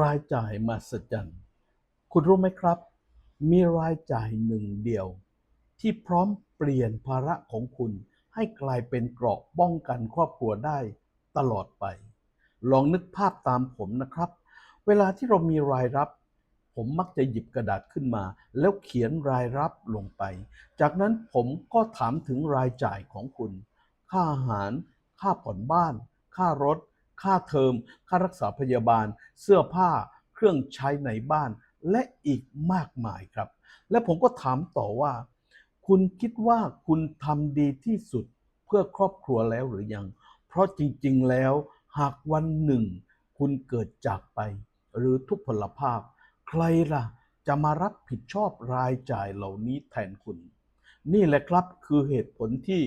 รายจ่ายมหัศจรรย์ คุณรู้ไหมครับ มีรายจ่ายหนึ่งเดียว ที่พร้อมเปลี่ยนภาระของคุณ ให้กลายเป็นเกราะป้องกันครอบครัวได้ตลอดไป ลองนึกภาพตามผมนะครับ เวลาที่เรามีรายรับ ผมมักจะหยิบกระดาษขึ้นมา แล้วเขียนรายรับลงไป จากนั้นผมก็ถามถึงรายจ่ายของคุณ ค่าอาหาร ค่าผ่อนบ้าน ค่ารถ ค่าเทอม ค่ารักษาพยาบาล เสื้อผ้า เครื่องใช้ในบ้าน และอีกมากมายครับ และผมก็ถามต่อว่า คุณคิดว่าคุณทำดีที่สุดเพื่อครอบครัวแล้วหรือยัง เพราะจริง ๆ แล้ว หากวันหนึ่ง คุณเกิดจากไป หรือทุพพลภาพ ใครล่ะจะมารับผิดชอบรายจ่ายเหล่านี้แทนคุณ นี่แหละครับคือเหตุผลที่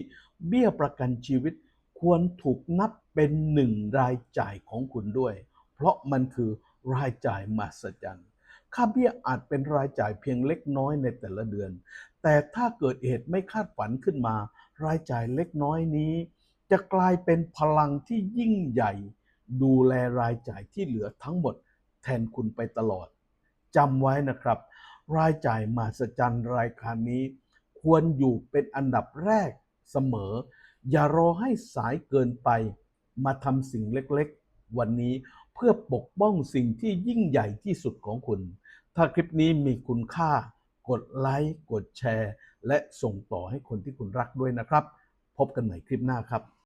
เบี้ยประกันชีวิต ควรถูกนับเป็นหนึ่งรายจ่ายของคุณด้วย เพราะมันคือรายจ่ายมหัศจรรย์ค่าเบี้ยอาจเป็นรายจ่ายเพียงเล็กน้อยในแต่ละเดือน แต่ถ้าเกิดเหตุไม่คาดฝันขึ้นมา รายจ่ายเล็กน้อยนี้ จะกลายเป็นพลังที่ยิ่งใหญ่ ดูแลรายจ่ายที่เหลือทั้งหมด แทนคุณไปตลอดจำไว้นะครับ รายจ่ายมหัศจรรย์รายการนี้ ควรอยู่เป็นอันดับแรกเสมอ อย่ารอให้สายเกินไป มาทำสิ่งเล็กๆ วันนี้เพื่อปกป้องสิ่งที่ยิ่งใหญ่ที่สุดของคุณ ถ้าคลิปนี้มีคุณค่า กดไลค์ กดแชร์ และส่งต่อให้คนที่คุณรักด้วยนะครับ พบกันใหม่คลิปหน้าครับ